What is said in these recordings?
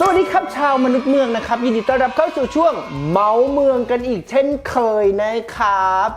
สวัสดีครับชาวมนุษย์เมืองนะครับ ยินดีต้อนรับเข้าสู่ช่วงเมาเมืองกันอีกเช่นเคยนะครับ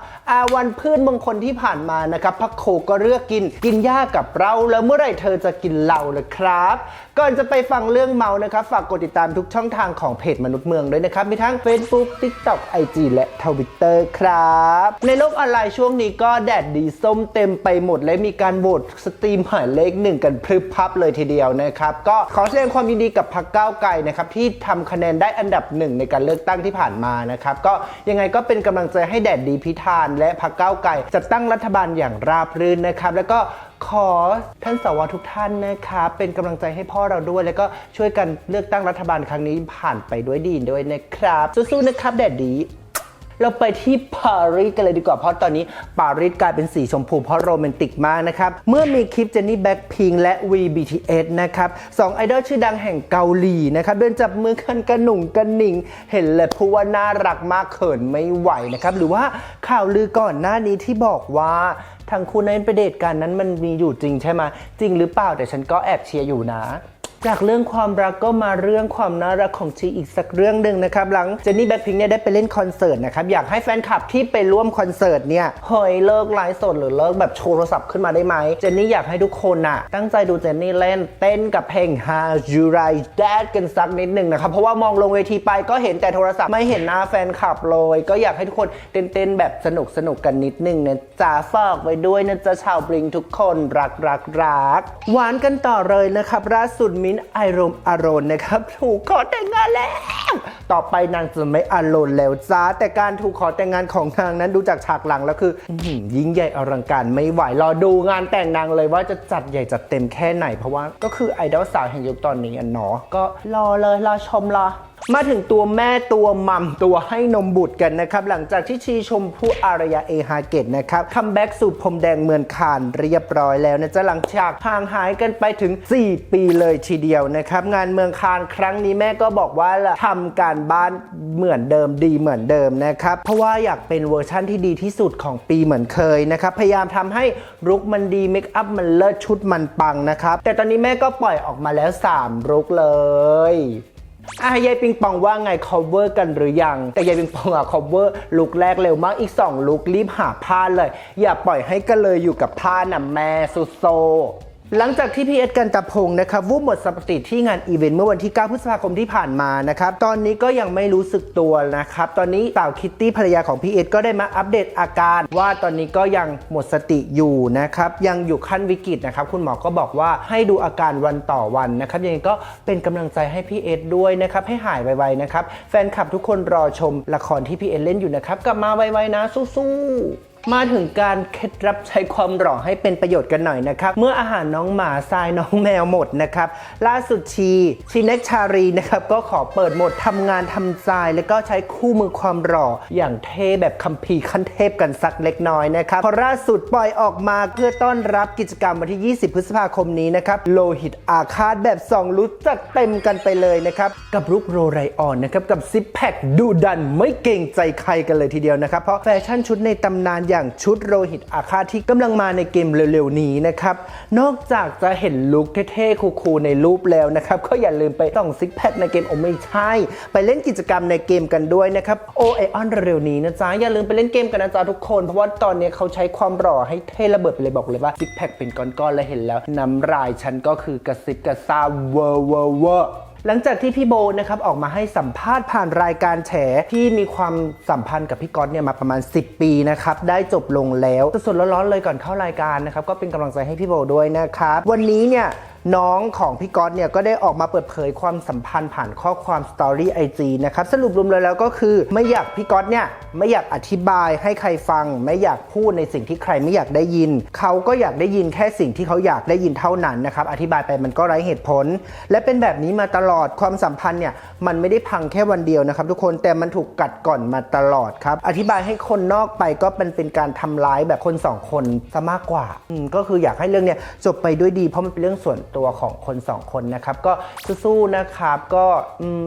วันพืชมงคลที่ผ่านมานะครับพักโคก็เลือกกินกินหญ้ากับเราแล้วเมื่อไหร่เธอจะกินเราล่ะครับ ก่อนจะไปฟังเรื่องเมานะครับ ฝากกดติดตามทุกช่องทางของเพจมนุษย์เมืองด้วยนะครับ มีทั้ง Facebook TikTok IG และ Twitter ครับ ในโลกออนไลน์ช่วงนี้ก็แดดดีส้มเต็มไปหมดและมีการโหวตสตรีมหมายเลขหนึ่งกันพรึบพับเลยทีเดียวนะครับ ก็ขอแสดงความยินดีกับพรรคก้าวไกลนะครับที่ทำคะแนนได้อันดับหนึ่งในการเลือกตั้งที่ผ่านมานะครับก็ยังไงก็เป็นกำลังใจให้แดดดีพิธานและพรรคก้าวไก่จะตั้งรัฐบาลอย่างราบรื่นนะครับ แล้วก็ขอท่านสวทุกท่านนะครับเป็นกำลังใจให้พ่อเราด้วย แล้วก็ช่วยกันเลือกตั้งรัฐบาลครั้งนี้ผ่านไปด้วยดีด้วยนะครับ สู้ๆนะครับแดดดี เราไปที่ปารีสกันเลยดีกว่าเพราะตอนนี้ปารีสกลายเป็นสีชมพูเพราะโรแมนติกมากนะครับ เมื่อมีคลิปเจนนี่แบ็คพิงและ VBTS นะครับสองไอดอลชื่อดังแห่งเกาหลีนะครับ เดินจับมือกันกระหนุ่งกระหนิง เห็นเลยพูว่าน่ารักมากเขินไม่ไหวนะครับ หรือว่าข่าวลือก่อนหน้านี้ที่บอกว่าทางคู่นั้นไปเดทกันนั้นมันมีอยู่จริงใช่ไหมจริงหรือเปล่าแต่ฉันก็แอบเชียร์อยู่นะ จากเรื่องความรักก็มาเรื่องความน่ารักของชีอีกสักเรื่องหนึ่งนะครับ หลังเจนนี่แบ็คพิงค์เนี่ยได้ไปเล่นคอนเสิร์ตนะครับ อยากให้แฟนคลับที่ไปร่วมคอนเสิร์ตเนี่ยเฮ้ยเลิกไลฟ์สดหรือเลิกแบบโชว์โทรศัพท์ขึ้นมาได้ไหมเจนนี่อยากให้ทุกคนน่ะ ตั้งใจดูเจนนี่เล่นเต้นกับเพลง How You Like That กันสักนิดหนึ่งนะครับเพราะว่ามองลงเวทีไปก็เห็นแต่โทรศัพท์ไม่เห็นหน้าแฟนคลับเลย ก็อยากให้ทุกคนเต้นๆแบบสนุกสนุกกันนิดหนึงนะจ๊ะฝากไว้ด้วยนะจ๊ะชาวบลิงทุกคนรักรักรักหวานกันต่อเลยนะครับล่าสุดมิ้นไอรมอารมณ์นะครับถูกขอแต่งงานแล้ว ต่อไปนางจะไม่อารมณ์แล้วจ้าแต่การถูกขอแต่งงานของนางนั้นดูจากฉากหลังแล้วคืออยิ่งใหญ่อลังการไม่ไหวรอดูงานแต่งนางเลยว่าจะจัดใหญ่จัดเต็มแค่ไหน เพราะว่าก็คือไอดอลสาวแห่งยุคตอนนี้อะเนาะก็รอเลยรอชมรอ มาถึงตัวแม่ตัวมัมตัวให้นมบุตรกันนะครับ หลังจากที่ชีชมพู่อารยาเอฮาเกตนะครับคัมแบ็กสู่พรมแดงเมืองคานเรียบร้อยแล้วนะจ๊ะหลังจากห่างหายกันไปถึง 4 ปีเลยทีเดียวนะครับ งานเมืองคานครั้งนี้แม่ก็บอกว่าทำการบ้านเหมือนเดิมดีเหมือนเดิมนะครับ เพราะว่าอยากเป็นเวอร์ชั่นที่ดีที่สุดของปีเหมือนเคยนะครับพยายามทำให้ลุคมันดีเมคอัพมันเลิศชุดมันปังนะครับแต่ตอนนี้แม่ก็ปล่อยออกมาแล้ว3ลุคเลย อะยายปิงปองว่าไง cover กันหรือยัง แต่ยายปิงปองอะ cover ลุกแรกเร็วมากอีก 2 ลุกรีบหาผ้าเลย อย่าปล่อยให้กันเลยอยู่กับผ้าน่ะแม่สุดโซ หลังจากที่พี่เอสกันตะพงศ์นะครับวูบหมดสติที่งานอีเวนต์เมื่อวันที่ 9 พฤษภาคมที่ผ่านมานะครับตอนนี้ก็ยังไม่รู้สึกตัวนะครับตอนนี้สาวคิตตี้ภรรยาของพี่เอสก็ได้มาอัปเดตอาการ ว่าตอนนี้ก็ยังหมดสติอยู่นะครับยังอยู่ขั้นวิกฤตนะครับคุณหมอก็บอกว่าให้ดูอาการวันต่อวันนะครับยังไงก็เป็นกำลังใจให้พี่เอสด้วยนะครับให้หายไวๆนะครับแฟนคลับทุกคนรอชมละครที่พี่เอสเล่นอยู่นะครับกลับมาไวๆนะสู้ๆ มาถึงการเคล็ดลับใช้ความหล่อให้เป็นประโยชน์กันหน่อยนะครับ เมื่ออาหารน้องหมาทรายน้องแมวหมดนะครับ ล่าสุดชีชีเน็กชารีนะครับ ก็ขอเปิดโหมดทำงานทำทราย แล้วก็ใช้คู่มือความหล่ออย่างเท่แบบคัมภีร์ขั้นเทพกันสักเล็กน้อยนะครับเพอล่าสุดปล่อยออกมาเพื่อต้อนรับกิจกรรมวันที่ 20 พฤษภาคมนี้นะครับโลหิตอาคาตแบบ 2 ลุจัดเต็มกันไปเลยนะครับกับรุกโรไรออนนะครับกับซิปแพคดูดันไม่เกรงใจใครกันเลยทีเดียวนะครับเพราะแฟชั่นชุดในตำนานอย่างชุดโลหิตอาฆาตที่กำลังมาในเกมเร็วๆนี้นะครับ นอกจากจะเห็นลุคเท่ๆคูลๆในรูปแล้วนะครับ ก็อย่าลืมไปส่องซิกแพคในเกมโอไม่ใช่ ไปเล่นกิจกรรมในเกมกันด้วยนะครับโอไอออนเร็วๆนี้นะจ๊ะ อย่าลืมไปเล่นเกมกันนะจ๊ะทุกคน เพราะว่าตอนนี้เขาใช้ความหล่อให้เท่ระเบิดไปเลยบอกเลยว่าซิกแพคเป็นก้อนๆแล้วเห็นแล้วน้ำลายฉันก็คือกระซิบกระซาบวอร์เวอร์เวอร์ หลังจากที่พี่โบนะครับออกมาให้สัมภาษณ์ผ่านรายการแฉที่มีความสัมพันธ์กับพี่ก๊อตเนี่ยมาประมาณ 10 ปีนะครับได้จบลงแล้วสดๆร้อนๆเลยก่อนเข้ารายการนะครับก็เป็นกำลังใจให้พี่โบด้วยนะครับวันนี้เนี่ย น้องของพี่ก๊อตเนี่ยก็ได้ออกมาเปิดเผยความสัมพันธ์ผ่านข้อความสตอรี่ไอจีนะครับ สรุปรวมเลยแล้วก็คือไม่อยากพี่ก๊อตเนี่ยไม่อยากอธิบายให้ใครฟัง ไม่อยากพูดในสิ่งที่ใครไม่อยากได้ยิน เขาก็อยากได้ยินแค่สิ่งที่เขาอยากได้ยินเท่านั้นนะครับ อธิบายไปมันก็ไร้เหตุผล และเป็นแบบนี้มาตลอดความสัมพันธ์เนี่ยมันไม่ได้พังแค่วันเดียวนะครับ ทุกคนแต่มันถูกกัดก่อนมาตลอดครับอธิบายให้คนนอกไปก็เป็นเป็นการทำร้ายแบบคนสองคนซะมากกว่าอืมก็คืออยากให้เรื่องเนี้ยจบไปด้วยดีเพราะมันเป็นเรื่องส่วนตัวของคนสองคนนะครับ ก็สู้ๆนะครับ ก็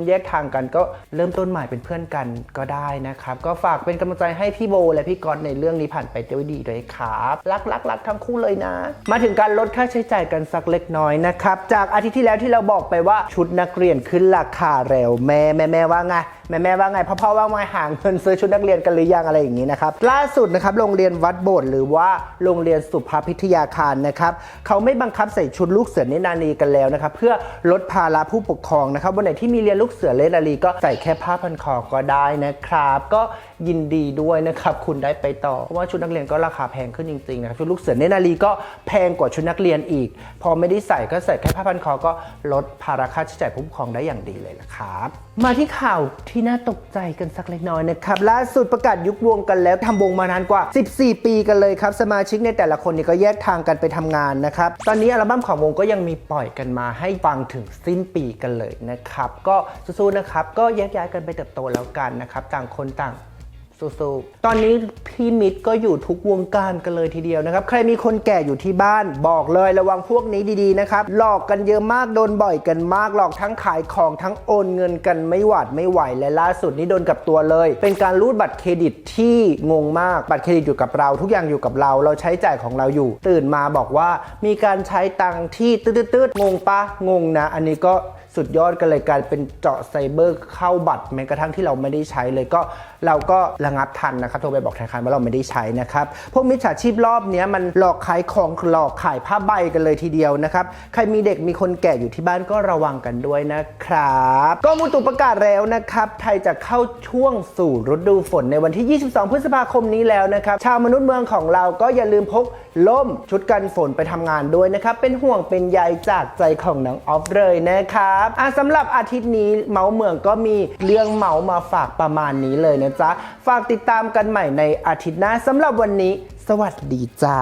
แยกทางกันก็เริ่มต้นใหม่เป็นเพื่อนกันก็ได้นะครับ ก็ฝากเป็นกำลังใจให้พี่โบและพี่ก๊อตในเรื่องนี้ผ่านไปด้วยดีด้วยครับรักรักรักทั้งคู่เลยนะ มาถึงการลดค่าใช้จ่ายกันสักเล็กน้อยนะครับ จากอาทิตย์ที่แล้วที่เราบอกไปว่าชุดนักเรียนขึ้นราคาเร็วแม่แม่แม่ว่าไงแม่แม่ว่าไงพ่อพ่อว่าไงหางเงินซื้อชุดนักเรียนกันหรือยังอะไรอย่างนี้นะครับล่าสุดนะครับโรงเรียนวัดโบสถ์หรือว่าโรงเรียนสุภาพิทยาคารนะครับเขาไม่บังคับใส่ชุดลูกเสือเนนารีกันแล้วนะครับเพื่อลดภาระผู้ปกครองนะครับวันไหนที่มีเรียนลูกเสือเนนารีก็ใส่แค่ผ้าพันคอก็ได้นะครับ ก็ยินดีด้วยนะครับคุณได้ไปต่อเพราะว่าชุดนักเรียนก็ราคาแพงขึ้นจริงๆนะครับชุดลูกเสือเนนารีก็แพงกว่าชุดนักเรียนอีก พอไม่ได้ใส่ก็ใส่แค่ผ้าพันคอก็ลดภาระค่าใช้จ่ายผู้ปกครองได้อย่างดีเลยนะครับมาที่ข่าวที่น่าตกใจกันสักเล็กน้อยนะครับล่าสุดประกาศยุบวงกันแล้วทำวงมานานกว่า 14 ปีกันเลยครับสมาชิกในแต่ละคนนี่ก็แยกทางกันไปทำงานนะครับตอนนี้อัลบั้มของวงก็ยังมีปล่อยกันมาให้ฟังถึงสิ้นปีกันเลยนะครับก็สู้ๆนะครับก็แยกย้ายกันไปเติบโตแล้วกันนะครับต่างคนต่าง สู้ๆตอนนี้พี่มิตรก็อยู่ทุกวงการกันเลยทีเดียวนะครับ ใครมีคนแก่อยู่ที่บ้านบอกเลยระวังพวกนี้ดีๆนะครับ หลอกกันเยอะมากโดนบ่อยกันมาก หลอกทั้งขายของทั้งโอนเงินกันไม่หวาดไม่ไหวและล่าสุดนี้โดนกับตัวเลย เป็นการรูดบัตรเครดิตที่งงมากบัตรเครดิตอยู่กับเรา ทุกอย่างอยู่กับเรา เราใช้จ่ายของเราอยู่ ตื่นมาบอกว่ามีการใช้ตังที่ตืดๆงงปะงงนะ อันนี้ก็ สุดยอดกันเลยกายเป็นเจาะไซเบอร์เข้าบัตรแม้กระทั่งที่เราไม่ได้ใช้เลยก็เราก็ระงับทันนะครับโทรไปบอกธนาคารว่าเราไม่ได้ใช้นะครับพวกมิจฉาชีพรอบนี้มันหลอกขายของหลอกขายผ้าใบกันเลยทีเดียวนะครับใครมีเด็กมีคนแก่อยู่ที่บ้านก็ระวังกันด้วยนะครับก็มุตุประกาศแล้วนะครับไทยจะเข้าช่วงสู่ฤดูฝนในวันที่ 22 พฤษภาคมนี้แล้วนะครับชาวมนุษย์เมืองของเราก็อย่าลืมพก ล่มชุดกันฝนไปทำงานด้วยนะครับ เป็นห่วงเป็นใยจากใจของน้องออฟเลยนะครับอะสำหรับอาทิตย์นี้เมาเมืองก็มีเรื่องเมามาฝากประมาณนี้เลยนะจ๊ะ ฝากติดตามกันใหม่ในอาทิตย์หน้าสำหรับวันนี้ สวัสดีจ้า